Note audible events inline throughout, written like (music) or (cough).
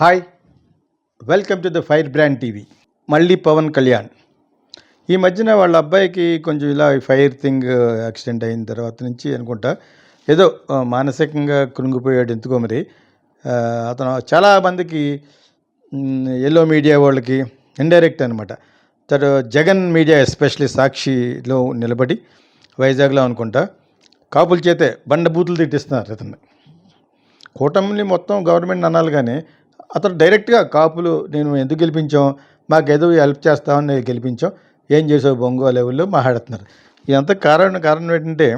Hi welcome to the fire brand TV మళ్ళీ పవన్ కళ్యాణ్. ఈ మధ్యన వాళ్ళ అబ్బాయికి కొంచెం ఇలా ఫైర్ థింగ్ యాక్సిడెంట్ అయిన తర్వాత నుంచి అనుకుంటా ఏదో uh, మానసికంగా కృంగిపోయాడు ఎందుకో మరి. Uh, అతను చాలా మందికి ఎల్లో మీడియా వాళ్ళకి ఇండైరెక్ట్ అనమాట తను జగన్ మీడియా ఎస్పెషలీ సాక్షిలో నిలబడి వైజాగ్లో అనుకుంటా కాపుల చేతే బండబూతులు తిట్టిస్తున్నారు అతన్ని. కూటమిని మొత్తం గవర్నమెంట్ అనాలి కానీ అతను డైరెక్ట్గా కాపులు నేను ఎందుకు గెలిపించాం? మాకు ఏదో హెల్ప్ చేస్తామని గెలిపించాం. ఏం చేసావు బొంగో లెవెల్లో మాట్లాడుతున్నారు. ఇదంతా కారణం కారణం ఏంటంటే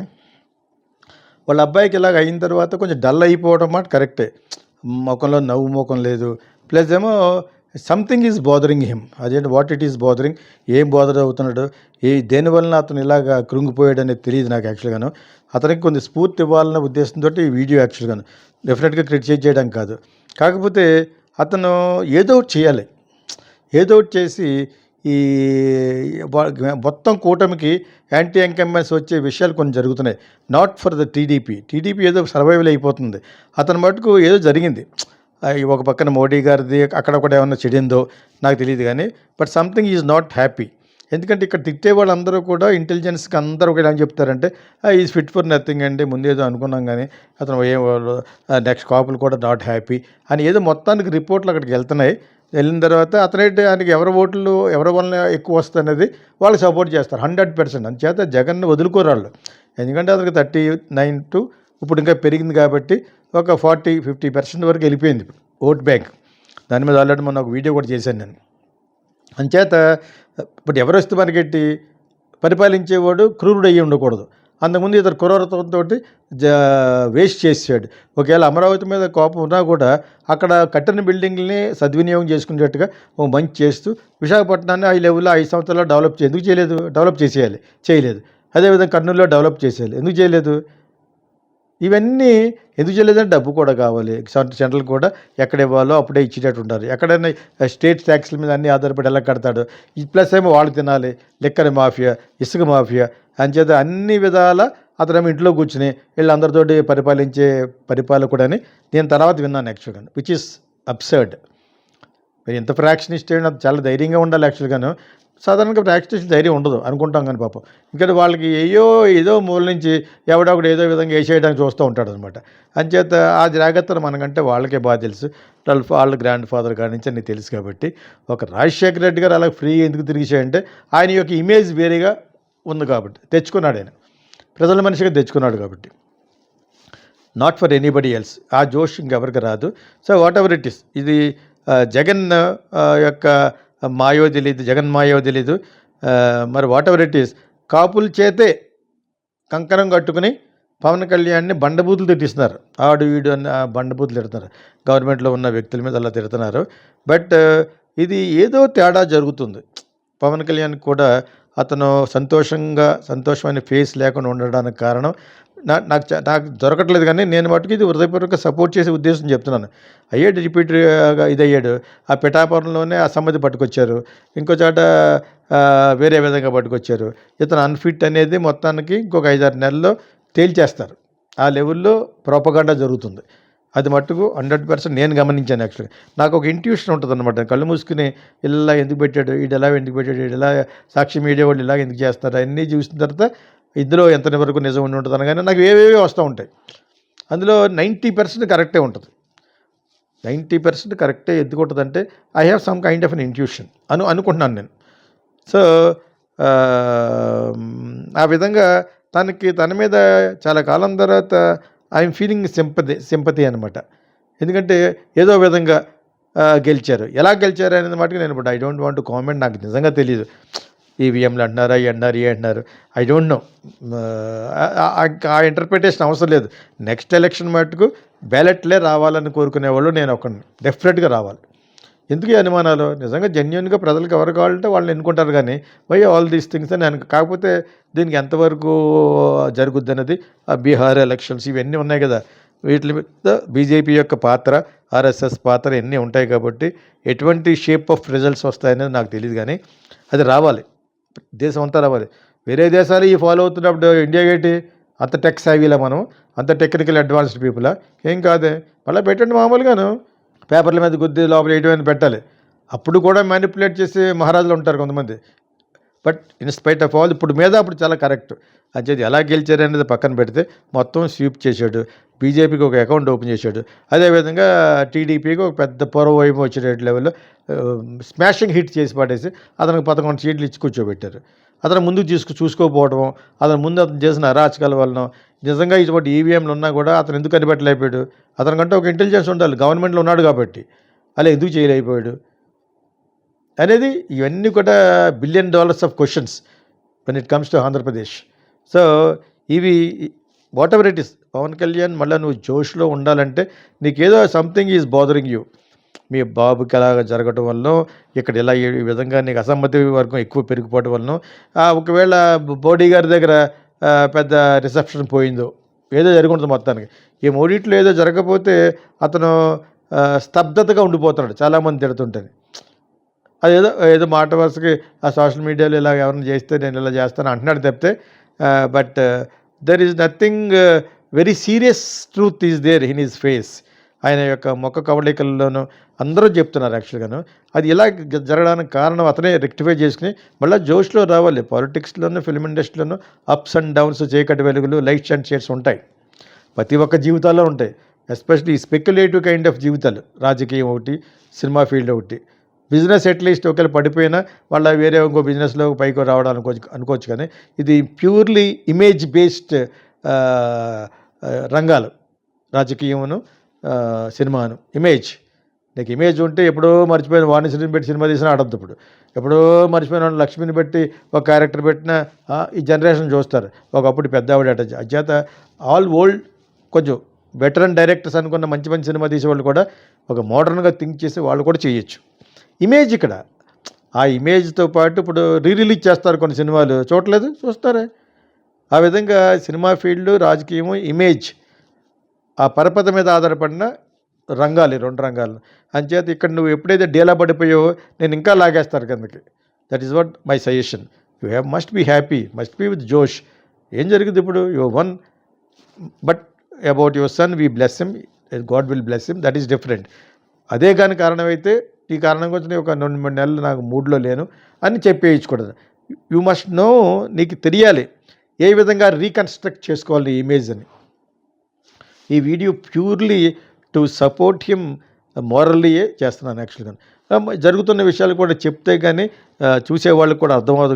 వాళ్ళ అబ్బాయికి ఇలాగ అయిన తర్వాత కొంచెం డల్ అయిపోవడం మాట కరెక్టే. ముఖంలో నవ్వు ముఖం లేదు. ప్లస్ ఏమో సంథింగ్ ఈజ్ బోదరింగ్ హిమ్ అదేంటి వాట్ ఇట్ ఈస్ బోదరింగ్ ఏం బోదర్ అవుతున్నాడు? ఏ దేనివలన అతను ఇలాగా కృంగిపోయాడు అనేది తెలియదు నాకు యాక్చువల్గాను అతనికి కొంచెం స్ఫూర్తి ఇవ్వాలన్న ఉద్దేశంతో ఈ వీడియో యాక్చువల్గాను డెఫినెట్గా క్రిటిసైజ్ చేయడం కాదు. కాకపోతే అతను ఏదో ఒకటి చేయాలి. ఏదో ఒకటి చేసి ఈ మొత్తం కూటమికి యాంటీ ఎంకమెంట్స్ వచ్చే విషయాలు కొన్ని జరుగుతున్నాయి. Not for the TDP TDP ఏదో సర్వైవల్ అయిపోతుంది. అతని మటుకు ఏదో జరిగింది. ఒక పక్కన మోడీ గారిది అక్కడ కూడా ఏమన్నా చెడిందో నాకు తెలియదు కానీ but something is not happy ఎందుకంటే ఇక్కడ తిట్టే వాళ్ళందరూ కూడా ఇంటెలిజెన్స్కి అందరూ ఒకటి ఏం చెప్తారంటే ఈజ్ ఫిట్ ఫర్ నథింగ్ అండి ముందేదో అనుకున్నాం కానీ అతను ఏం నెక్స్ట్ కాపులు కూడా నాట్ హ్యాపీ అని ఏదో మొత్తానికి రిపోర్ట్లు అక్కడికి వెళ్తున్నాయి. వెళ్ళిన తర్వాత అతనైతే ఆయనకి ఎవరి ఓట్లు ఎవరి వలన ఎక్కువ వస్తుంది వాళ్ళు సపోర్ట్ చేస్తారు హండ్రెడ్ పర్సెంట్ అందుచేత జగన్ వదులుకోరు వాళ్ళు. ఎందుకంటే అతనికి థర్టీ నైన్ టు ఇప్పుడు ఇంకా పెరిగింది కాబట్టి ఒక ఫార్టీ ఫిఫ్టీ పర్సెంట్ వరకు వెళ్ళిపోయింది ఓట్ బ్యాంక్. దాని మీద ఆల్రెడీ మొన్న ఒక వీడియో కూడా చేశాను నేను. అంచేత ఇప్పుడు ఎవరెస్ట్ వస్తే మనకెట్టి పరిపాలించేవాడు క్రూరుడు అయ్యి ఉండకూడదు. అంతకుముందు ఇతను క్రూరత్వంతో జ వేస్ట్ చేసాడు ఒకవేళ అమరావతి మీద కోపం ఉన్నా కూడా అక్కడ కట్టిన బిల్డింగ్ని సద్వినియోగం చేసుకునేట్టుగా ఓ మంచి చేస్తూ విశాఖపట్నాన్ని ఐ లెవెల్లో ఐదు సంవత్సరాల్లో డెవలప్ ఎందుకు చేయలేదు? డెవలప్ చేసేయాలి. చేయలేదు. అదేవిధంగా కర్నూలులో డెవలప్ చేసేయాలి. ఎందుకు చేయలేదు? ఇవన్నీ ఎందుకు చేయలేదంటే డబ్బు కూడా కావాలి. సెంట్రల్ కూడా ఎక్కడ ఇవ్వాలో అప్పుడే ఇచ్చేటట్టు ఉండాలి ఎక్కడైనా స్టేట్ ట్యాక్స్ల మీద అన్ని ఆధారపడి ఎలా కడతాడు. ఈ ప్లస్ ఏమో వాళ్ళు తినాలి. లిక్కర్ మాఫియా ఇసుక మాఫియా అంచేత అన్ని విధాల అతను ఇంట్లో కూర్చుని వీళ్ళందరితోటి పరిపాలించే పరిపాలకుడని నేను తర్వాత విన్నాను యాక్చువల్గా. విచ్ ఇస్ అబ్సర్డ్ మరి ఎంత ఫ్రాక్షన్ ఇస్తే చాలా ధైర్యంగా ఉండాలి యాక్చువల్గాను. సాధారణంగా ప్రాక్టీస్ ధైర్యం ఉండదు అనుకుంటాం కానీ పాపం. ఇంకా వాళ్ళకి ఏయో ఏదో మూల నుంచి ఎవడొకడు ఏదో విధంగా వేసేయడానికి చూస్తూ ఉంటాడు అనమాట అంచేత ఆ జాగ్రత్తలు మనకంటే వాళ్ళకే బాగా తెలుసు. వాళ్ళ గ్రాండ్ ఫాదర్ కాడి నుంచి అన్నీ తెలుసు కాబట్టి ఒక రాజశేఖర రెడ్డి గారు అలా ఫ్రీ ఎందుకు తిరిగిసేయంటే ఆయన యొక్క ఇమేజ్ వేరేగా ఉంది కాబట్టి తెచ్చుకున్నాడు ఆయన. ప్రజల మనిషిగా తెచ్చుకున్నాడు కాబట్టి. నాట్ ఫర్ ఎనీబడి ఎల్స్ ఆ జోష్ ఇంకెవరికి రాదు. So whatever it is ఇది జగన్ యొక్క మాయో తెలీదు జగన్ మాయో తెలీదు మరి వాట్ ఎవర్ ఇట్ ఈస్ కాపుల చేతే కంకణం కట్టుకుని పవన్ కళ్యాణ్ని బండబూతులు తిట్టిస్తున్నారు. ఆడు వీడు అని బండబూతులు తిడుతున్నారు. గవర్నమెంట్లో ఉన్న వ్యక్తుల మీద అలా తిడుతున్నారు. బట్ ఇది ఏదో తేడా జరుగుతుంది. పవన్ కళ్యాణ్ కూడా అతను సంతోషంగా సంతోషమైన ఫేస్ లేకుండా ఉండడానికి కారణం నాకు నాకు దొరకట్లేదు కానీ నేను మటుకు ఇది హృదయపూర్వక సపోర్ట్ చేసే ఉద్దేశం చెప్తున్నాను. అయ్యాడు రిపీట్గా ఇది అయ్యాడు ఆ పిఠాపురంలోనే ఆ సమ్మతి పట్టుకొచ్చారు. ఇంకో చోట వేరే విధంగా పట్టుకొచ్చారు. ఇతను అన్ఫిట్ అనేది మొత్తానికి ఇంకొక ఐదారు నెలల్లో తేల్చేస్తారు. ఆ లెవెల్లో ప్రోపగాండా జరుగుతుంది. అది మట్టుకు హండ్రెడ్ పర్సెంట్ నేను గమనించాను యాక్చువల్గా నాకు ఒక ఇంట్యూషన్ ఉంటుంది అనమాట కళ్ళు మూసుకుని ఇలా ఎందుకు పెట్టాడు? ఈడు ఎలా ఎందుకు పెట్టాడు? ఈడు ఎలా సాక్షి మీడియా వాళ్ళు ఇలా ఎందుకు చేస్తారు? అన్నీ చూసిన తర్వాత ఇందులో ఎంత వరకు నిజం ఉండి ఉంటుంది అనగానే నాకు ఏవేవి వస్తూ ఉంటాయి. అందులో నైంటీ పర్సెంట్ కరెక్టే ఉంటుంది. నైంటీ పర్సెంట్ కరెక్టే ఎందుకు ఉంటుందంటే I have some kind of an intuition అను అనుకుంటున్నాను నేను. సో ఆ, విధంగా తనకి తన మీద చాలా కాలం తర్వాత ఐఎమ్ ఫీలింగ్ సింపతి సింపతి అనమాట ఎందుకంటే ఏదో విధంగా గెలిచారు. ఎలా గెలిచారు అనేది మటుకు నేను ఇప్పుడు ఐ డోంట్ వాంట్ కామెంట్ నాకు నిజంగా తెలియదు ఈవీఎంలు అంటున్నారు అవి అన్నారు ఏ అంటున్నారు. ఐ డోంట్ నో ఆ ఇంటర్ప్రిటేషన్ అవసరం లేదు. నెక్స్ట్ ఎలక్షన్ మటుకు బ్యాలెట్లే రావాలని కోరుకునేవాళ్ళు నేను ఒక డెఫినెట్గా రావాలి. ఎందుకు ఈ అనుమానాలు? నిజంగా జెన్యున్గా ప్రజలకు ఎవరు కావాలంటే వాళ్ళని ఎన్నుకుంటారు కానీ వై ఆల్ దీస్ థింగ్స్ అని కాకపోతే దీనికి ఎంతవరకు జరుగుద్ది అన్నది? ఆ బీహార్ ఎలక్షన్స్ ఇవన్నీ ఉన్నాయి కదా. వీటి మీద బీజేపీ యొక్క పాత్ర ఆర్ఎస్ఎస్ పాత్ర ఇవన్నీ ఉంటాయి కాబట్టి ఎటువంటి షేప్ ఆఫ్ రిజల్ట్స్ వస్తాయనేది నాకు తెలియదు కానీ అది రావాలి. దేశం అంతా రావాలి. వేరే దేశాలు ఈ ఫాలో అవుతున్నప్పుడు ఇండియా గేటి అంత టెక్ సావీలా మనం అంత టెక్నికల్ అడ్వాన్స్డ్ పీపులా ఏం కాదే? మళ్ళీ పెట్టండి మామూలుగాను. పేపర్ల మీద గుద్ది లోపల వేయడం పెట్టాలి. అప్పుడు కూడా మ్యానిపులేట్ చేసే మహారాజులు ఉంటారు కొంతమంది. బట్ ఇన్స్పైట్ ఆఫ్ ఆల్ ఇప్పుడు మీద అప్పుడు చాలా కరెక్ట్. అంచేది ఎలా గెలిచారు అనేది పక్కన పెడితే మొత్తం స్వీప్ చేశాడు. బీజేపీకి ఒక అకౌంట్ ఓపెన్ చేశాడు. అదేవిధంగా టీడీపీకి ఒక పెద్ద పొరవైపు వైపు లెవెల్లో స్మాషింగ్ హిట్ చేసి పడేసి అతనికి పదకొండు సీట్లు ఇచ్చి కూర్చోబెట్టారు. అతను ముందుకు తీసుకు చూసుకోకపోవడం అతను ముందు అతను చేసిన అరాచకాల వలన నిజంగా ఇటువంటి ఈవీఎంలు ఉన్నా కూడా అతను ఎందుకు కనిపెట్టలేకపోయాడు అతనికంటే ఒక ఇంటెలిజెన్స్ ఉండాలి. గవర్నమెంట్లో ఉన్నాడు కాబట్టి. అలా ఎందుకు చేయలేకపోయాడు? అనేది ఇవన్నీ కూడా billion dollars of questions when it comes to Andhra Pradesh so ఇవి whatever it is Pawan Kalyan మళ్ళీ నువ్వు జోష్లో ఉండాలంటే నీకేదో సంథింగ్ ఈజ్ బాదరింగ్ యూ మీ బాబుకి అలా జరగటం వల్ల ఇక్కడ ఇలా ఈ విధంగా నీకు అసమ్మతి వర్గం ఎక్కువ పెరిగిపోవడం వలన ఒకవేళ బోడీ గారి దగ్గర పెద్ద రిసెప్షన్ పోయిందో ఏదో జరుగుతుంది మొత్తానికి. ఈ మూడిట్లో ఏదో జరగకపోతే అతను స్తబ్దతగా ఉండిపోతున్నాడు చాలామంది తిడుతుంటారు అదేదో ఏదో మాట వరుసకి ఆ సోషల్ మీడియాలో ఇలా ఎవరైనా చేస్తే నేను ఇలా చేస్తాను అంటున్నాడు తప్పితే but there is nothing very serious truth is there in his face ఆయన యొక్క మొక్క కవళికల్లోనూ అందరూ చెప్తున్నారు యాక్చువల్గాను అది ఇలా జరగడానికి కారణం అతనే రెక్టిఫై చేసుకుని మళ్ళీ జోష్లో రావాలి. పాలిటిక్స్లోనూ ఫిల్మ్ ఇండస్ట్రీలోనూ అప్స్ అండ్ డౌన్స్ చీకటి వెలుగులు లైట్స్ అండ్ షేడ్స్ ఉంటాయి. ప్రతి ఒక్క జీవితాల్లో ఉంటాయి. ఎస్పెషలీ స్పెక్యులేటివ్ కైండ్ ఆఫ్ జీవితాలు. రాజకీయం ఒకటి సినిమా ఫీల్డ్ ఒకటి. బిజినెస్ అట్లీస్ట్ ఒకవేళ పడిపోయినా వాళ్ళ వేరే ఇంకో బిజినెస్లో పైకి రావడం అనుకోవచ్చు అనుకోవచ్చు కానీ ఇది ప్యూర్లీ ఇమేజ్ బేస్డ్ రంగాలు. రాజకీయమును సినిమాను. ఇమేజ్. నీకు ఇమేజ్ ఉంటే ఎప్పుడో మర్చిపోయిన వాణిశ్రీని పెట్టి సినిమా తీసినా ఆడద్దు ఇప్పుడు. ఎప్పుడో మర్చిపోయిన లక్ష్మిని పెట్టి ఒక క్యారెక్టర్ పెట్టిన ఈ జనరేషన్ చూస్తారు. ఒకప్పుడు పెద్ద ఆవిడ అట. అచేత ఆల్ ఓల్డ్ కొంచెం వెటరన్ డైరెక్టర్స్ అనుకున్న మంచి మంచి సినిమా తీసేవాళ్ళు కూడా ఒక మోడర్న్గా థింక్ చేసి వాళ్ళు కూడా చేయొచ్చు. ఇమేజ్ ఇక్కడ. ఆ ఇమేజ్తో పాటు ఇప్పుడు రీ రిలీజ్ చేస్తారు కొన్ని సినిమాలు. చూడలేదు? చూస్తారే? ఆ విధంగా సినిమా ఫీల్డ్ రాజకీయము ఇమేజ్ ఆ పరపత మీద ఆధారపడిన రంగాలు రెండు రంగాలు. అంచేత ఇక్కడ నువ్వు ఎప్పుడైతే డేలా పడిపోయావో నేను ఇంకా లాగేస్తారు కిందకి. That is what my suggestion you have must be happy must be with జోష్ ఏం జరిగింది ఇప్పుడు? You won but about your son we bless him God will bless him that is different అదే కానీ కారణమైతే ఈ కారణం గురించి నేను ఒక రెండు మూడు నెలలు నాకు మూడ్లో లేను అని చెప్పేయించకూడదు యూ మస్ట్ నో నీకు తెలియాలి ఏ విధంగా రీకన్స్ట్రక్ట్ చేసుకోవాలి నీ ఇమేజ్ అని ఈ video purely to support him మోరల్లీయే చేస్తున్నాను యాక్చువల్గా జరుగుతున్న విషయాలు కూడా చెప్తే కానీ చూసే వాళ్ళకి కూడా అర్థమవుదు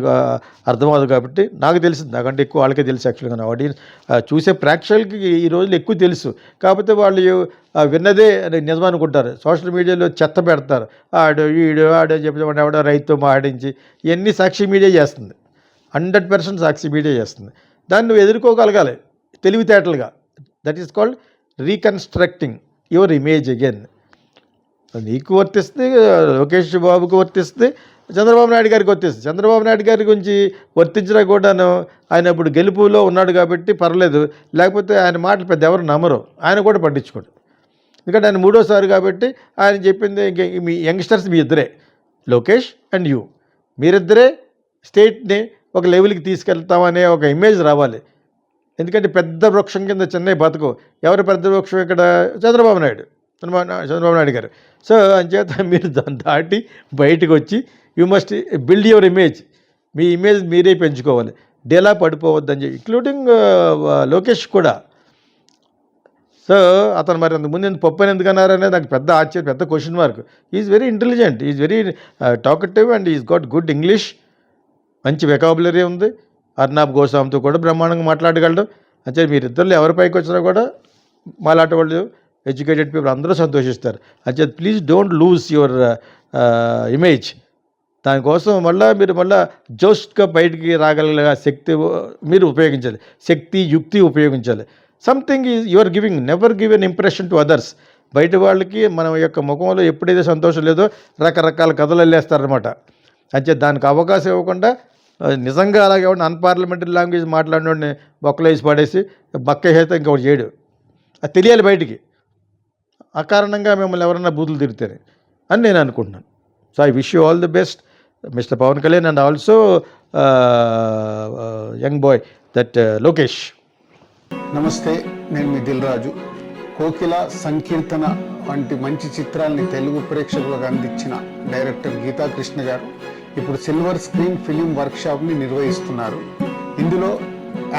అర్థమవుదు కాబట్టి నాకు తెలిసింది నాకంటే ఎక్కువ వాళ్ళకే తెలుసు యాక్చువల్గా నా ఆడియన్స్ చూసే ప్రేక్షకులకి ఈ రోజులు ఎక్కువ తెలుసు. కాకపోతే వాళ్ళు విన్నదే అని నిజం అనుకుంటారు. సోషల్ మీడియాలో చెత్త పెడతారు. ఆడు ఈడు ఆడో చెప్పి ఎవడో రైతుతో మాడించి ఇవన్నీ సాక్షి మీడియా చేస్తుంది? హండ్రెడ్ పర్సెంట్ సాక్షి మీడియా చేస్తుంది. దాన్ని నువ్వు ఎదుర్కోగలగాలి తెలివితేటలుగా. That is called reconstructing your image again నీకు వర్తిస్తుంది లోకేష్ బాబుకు వర్తిస్తే చంద్రబాబు నాయుడు గారికి వర్తిస్తుంది. చంద్రబాబు నాయుడు గారి గురించి వర్తించినా కూడాను ఆయన ఇప్పుడు గెలుపులో ఉన్నాడు కాబట్టి పర్లేదు. లేకపోతే ఆయన మాటలు పెద్ద ఎవరు నమ్మరు. ఆయన కూడా పట్టించుకోడు. ఎందుకంటే ఆయన మూడోసారి కాబట్టి ఆయన చెప్పింది ఇంక మీ యంగ్స్టర్స్ మీ ఇద్దరే లోకేష్ అండ్ యూ. మీరిద్దరే స్టేట్ని ఒక లెవెల్కి తీసుకెళ్తామనే ఒక ఇమేజ్ రావాలి. ఎందుకంటే పెద్ద వృక్షం కింద చెన్నై బతుకు. ఎవరు పెద్ద వృక్షం ఇక్కడ? చంద్రబాబు నాయుడు. చంద్రబాబు చంద్రబాబు నాయుడు గారు. సో అంచేత (laughs) మీరు దాన్ని దాటి బయటకు వచ్చి you must build your image me image మీరే పెంచుకోవాలి. డేలా పడిపోవద్దని చెప్పి ఇంక్లూడింగ్ uh, uh, లోకేష్ కూడా. సో అతను మరి అంతకు ముందు ఎందుకు పప్పు అని ఎందుకు అన్నారనేది నాకు పెద్ద ఆశ్చర్యం పెద్ద question mark is very intelligent is very talkative and is got good English మంచి వెకాబులరీ ఉంది. అర్నాబ్ గోస్వామితో కూడా బ్రహ్మాండంగా మాట్లాడగలడు. అంటే మీరిద్దరు ఎవరి పైకి వచ్చినా కూడా మాలాంటి వాళ్ళు ఎడ్యుకేటెడ్ పీపుల్ అందరూ సంతోషిస్తారు. అంటే please don't lose your image. దానికోసం మళ్ళీ మీరు మళ్ళీ జోస్ట్గా బయటికి రాగలిగే శక్తి మీరు ఉపయోగించాలి. శక్తి యుక్తి ఉపయోగించాలి. Something is your giving never give an impression to others బయట వాళ్ళకి మన యొక్క ముఖంలో ఎప్పుడైతే సంతోషం లేదో రకరకాల కథలు వెళ్ళేస్తారనమాట అంటే దానికి అవకాశం ఇవ్వకుండా నిజంగా అలాగే అన్పార్లమెంటరీ లాంగ్వేజ్ మాట్లాడినోడిని బొక్కలేసి పడేసి బక్క చేస్తే ఇంకొకటి చేయడు. అది తెలియాలి బయటికి. అకారణంగా మిమ్మల్ని ఎవరన్నా బూతులు తిరుగుతారు అని నేను అనుకుంటున్నాను. So I wish you all the best mister Pawan Kalyan and also young boy that Lokesh నమస్తే నేను మీ దిల్ రాజు. కోకిల సంకీర్తన వంటి మంచి చిత్రాల్ని తెలుగు ప్రేక్షకులకు అందించిన డైరెక్టర్ గీతా కృష్ణ గారు ఇప్పుడు సిల్వర్ స్క్రీన్ ఫిలిం వర్క్షాప్ని నిర్వహిస్తున్నారు. ఇందులో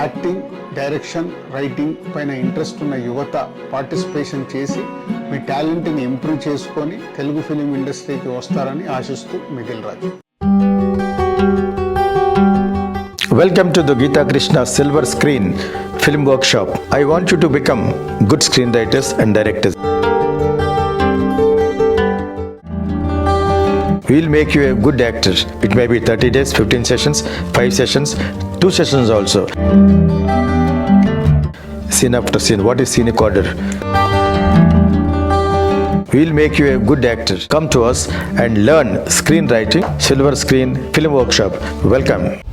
యాక్టింగ్ డైరెక్షన్ రైటింగ్ పైన ఇంట్రెస్ట్ ఉన్న యువత పార్టిసిపేషన్ చేసి మీ టాలెంట్ని ఇంప్రూవ్ చేసుకొని తెలుగు ఫిలిం ఇండస్ట్రీకి వస్తారని ఆశిస్తూ మిగిల్ రాజు Welcome to the Geeta Krishna Silver Screen Film Workshop. I want you to become good screenwriters and directors. We'll make you a good actor. It may be 30 days, 15 sessions, 5 sessions, 2 sessions also. Scene after scene. What is scenic order? We'll make you a good actor. Come to us and learn screenwriting, Silver Screen Film Workshop. Welcome.